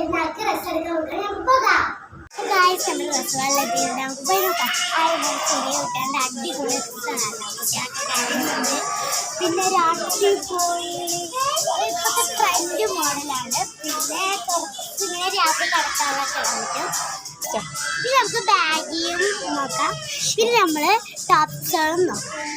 Dress എടുക്കാൻ കൊടുക്കാൻ നമുക്ക് പോകാം ഗായ്സ് നമ്മൾ ഡ്രസ് വെള്ളത്തിൽ നമുക്ക് പോയി നോക്കാം ആരും ചെറിയ കുട്ടികളുടെ അടിപൊളി പിന്നെ രാത്രി പോയി ഇപ്പോഴത്തെ ട്രെൻഡ് മോഡലാണ് പിന്നെ കുറച്ച് ഇങ്ങനെ രാത്രി കടക്കാനൊക്കെ പറ്റും പിന്നെ നമുക്ക് ബാഗിയും നോക്കാം. പിന്നെ നമ്മൾ ടോപ്സുകളും നോക്കാം.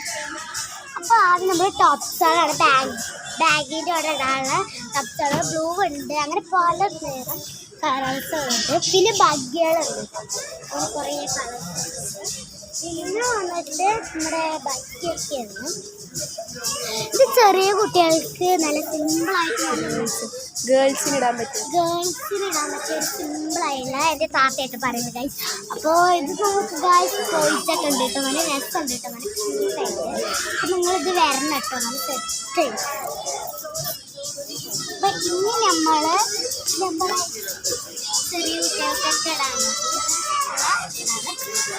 അപ്പോൾ ആദ്യം നമ്മൾ ടോപ്സുകളാണ് ബാഗ് ബാഗിന്റെ അവിടെ ഇടാനുള്ള കപ്പുകൾ ബ്ലൂ ഉണ്ട് അങ്ങനെ പല നേരം കളേഴ്സ് ഉണ്ട്. പിന്നെ ബഗ്ഗികളുണ്ട്. അങ്ങനെ കുറേ കളേഴ്സ് പിന്നെ വന്നിട്ട് നമ്മുടെ ബഗ്ഗിയൊക്കെയാണ്. ഇത് ചെറിയ കുട്ടികൾക്ക് നല്ല സിമ്പിളായിട്ട് നല്ല ഗേൾസിന് ഇടാൻ പറ്റും. ഗേൾസിന് ഇടാൻ പറ്റിയ സിമ്പിൾ ആയില്ല എന്റെ താത്തയായിട്ട് പറയുന്നത് ഗൈസ് അപ്പോൾ ഇത് നമുക്ക് ഗേൾസ് പോയിട്ടൊക്കെ ഉണ്ട് കേട്ടോ നല്ല രസമുണ്ട് കേട്ടോ നല്ല ക്യൂട്ടായിട്ട് അപ്പം നിങ്ങളിത് വരണം കേട്ടോ നമ്മൾ സെറ്റ് അപ്പൊ അപ്പം ഇനി നമ്മൾ നമ്മളെ ചെറിയ കുട്ടികൾക്കൊക്കെ ഇടാനുള്ളത്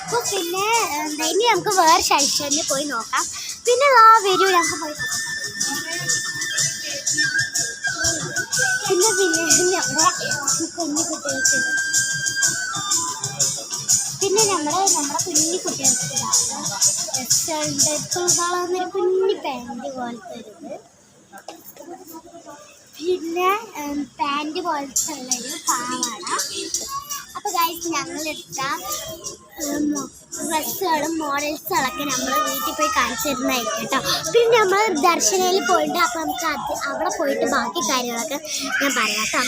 അപ്പോൾ പിന്നെ ഇനി നമുക്ക് വേറെ സെക്ഷനിൽ പോയി നോക്കാം. പിന്നെ ആ വരൂ കുഞ്ഞു കുട്ടികൾക്ക് പിന്നെ നമ്മുടെ നമ്മുടെ കുഞ്ഞു കുട്ടികൾക്ക് കുഞ്ഞു പാന്റ് പോലത്തെ ഒരു പിന്നെ പാന്റ് പോലത്തെ ഉള്ളൊരു പാവാട. അപ്പോൾ ഗൈസ് ഞങ്ങളെടുത്ത ഡ്രസ്സുകളും മോഡൽസുകളൊക്കെ നമ്മൾ വീട്ടിൽ പോയി കാണിച്ചു തരുന്നതായിരിക്കും കേട്ടോ പിന്നെ നമ്മൾ ദർശനയിൽ പോയിട്ട് അപ്പോൾ നമുക്ക് അത് അവിടെ പോയിട്ട് ബാക്കി കാര്യങ്ങളൊക്കെ ഞാൻ പറയാം കേട്ടോ.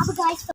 അപ്പോൾ ഗൈസ്